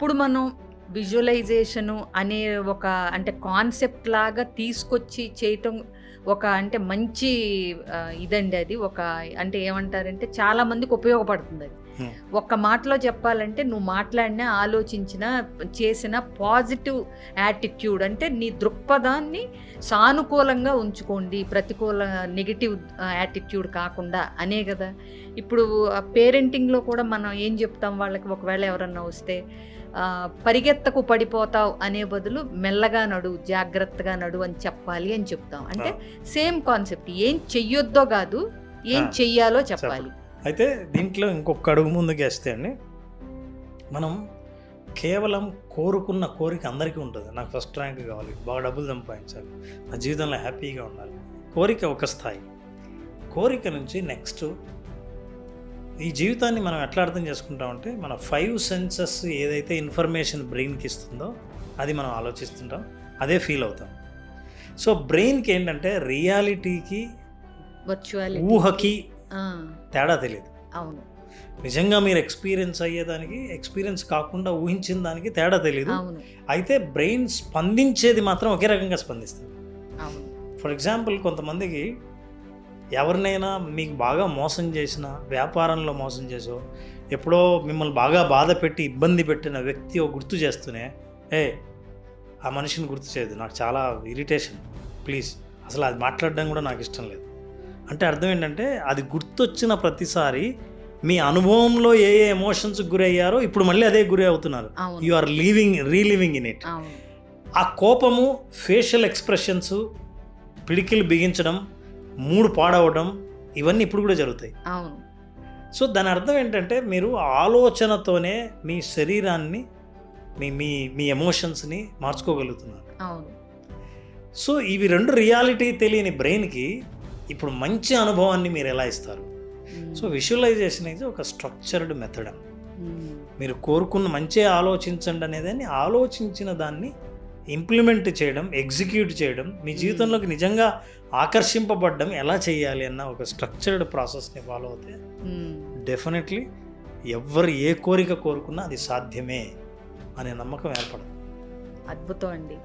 అప్పుడు మనం విజువలైజేషను అనే ఒక అంటే కాన్సెప్ట్ లాగా తీసుకొచ్చి చేయటం ఒక అంటే మంచి ఇదండి అది. ఒక అంటే ఏమంటారంటే చాలా మందికి ఉపయోగపడుతుంది అది. ఒక్క మాటలో చెప్పాలంటే నువ్వు మాట్లాడినా ఆలోచించిన చేసిన పాజిటివ్ యాటిట్యూడ్ అంటే నీ దృక్పథాన్ని సానుకూలంగా ఉంచుకోండి. ప్రతికూల నెగిటివ్ యాటిట్యూడ్ కాకుండా అనే కదా. ఇప్పుడు పేరెంటింగ్లో కూడా మనం ఏం చెప్తాం వాళ్ళకి? ఒకవేళ ఎవరన్నా వస్తే పరిగెత్తకు పడిపోతావు అనే బదులు మెల్లగా నడు జాగ్రత్తగా నడు అని చెప్పాలి అని చెప్తాం. అంటే సేమ్ కాన్సెప్ట్. ఏం చెయ్యొద్దో కాదు ఏం చెయ్యాలో చెప్పాలి. అయితే దీంట్లో ఇంకొక అడుగు ముందుకు వేస్తే అండి మనం కేవలం కోరుకున్న కోరిక అందరికీ ఉంటుంది. నాకు ఫస్ట్ ర్యాంక్ కావాలి బాగా డబ్బులు సంపాదించాలి నా జీవితంలో హ్యాపీగా ఉండాలి. కోరిక ఒక స్థాయి. కోరిక నుంచి నెక్స్ట్ ఈ జీవితాన్ని మనం ఎట్లా అర్థం చేసుకుంటామంటే మన ఫైవ్ సెన్సెస్ ఏదైతే ఇన్ఫర్మేషన్ బ్రెయిన్కి ఇస్తుందో అది మనం ఆలోచిస్తుంటాం అదే ఫీల్ అవుతాం. సో బ్రెయిన్కి ఏంటంటే రియాలిటీకి ఊహకి తేడా తెలియదు అవును. నిజంగా మీరు ఎక్స్పీరియన్స్ అయ్యేదానికి ఎక్స్పీరియన్స్ కాకుండా ఊహించిన దానికి తేడా తెలియదు అయితే బ్రెయిన్ స్పందించేది మాత్రం ఒకే రకంగా స్పందిస్తుంది. ఫర్ ఎగ్జాంపుల్ కొంతమందికి ఎవరినైనా మీకు బాగా మోసం చేసిన వ్యాపారంలో మోసం చేసో ఎప్పుడో మిమ్మల్ని బాగా బాధ పెట్టి ఇబ్బంది పెట్టిన వ్యక్తి గుర్తు చేస్తూనే ఏ ఆ మనిషిని గుర్తు చేయదు నాకు చాలా ఇరిటేషన్. ప్లీజ్. అసలు అది మాట్లాడడం కూడా నాకు ఇష్టం లేదు. అంటే అర్థం ఏంటంటే అది గుర్తొచ్చిన ప్రతిసారి మీ అనుభవంలో ఏ ఏ ఎమోషన్స్ గురయ్యారో ఇప్పుడు మళ్ళీ అదే గురి అవుతున్నారు. You are leaving relieving in it ఆ కోపము ఫేషియల్ ఎక్స్ప్రెషన్స్ పిడికిలు బిగించడం మూడు పాడవడం ఇవన్నీ ఇప్పుడు కూడా జరుగుతాయి. అవును. సో దాని అర్థం ఏంటంటే మీరు ఆలోచనతోనే మీ శరీరాన్ని మీ మీ మీ ఎమోషన్స్ని మార్చుకోగలుగుతున్నారు. అవును. సో ఇవి రెండు రియాలిటీ తెలియని బ్రెయిన్కి ఇప్పుడు మంచి అనుభవాన్ని మీరు ఎలా ఇస్తారు. సో విజువలైజేషన్ అనేది ఒక స్ట్రక్చర్డ్ మెథడ్. మీరు కోరుకున్న మంచి ఆలోచించండి అనేదాన్ని ఆలోచించిన దాన్ని ఇంప్లిమెంట్ చేయడం ఎగ్జిక్యూట్ చేయడం మీ జీవితంలోకి నిజంగా ఆకర్షింపబడ్డం ఎలా చేయాలి అన్న ఒక స్ట్రక్చర్డ్ ప్రాసెస్ని ఫాలో అవుతే. డెఫినెట్లీ ఎవ్వరు ఏ కోరిక కోరుకున్నా అది సాధ్యమే అనే నమ్మకం ఏర్పడుతుంది అద్భుతం అండి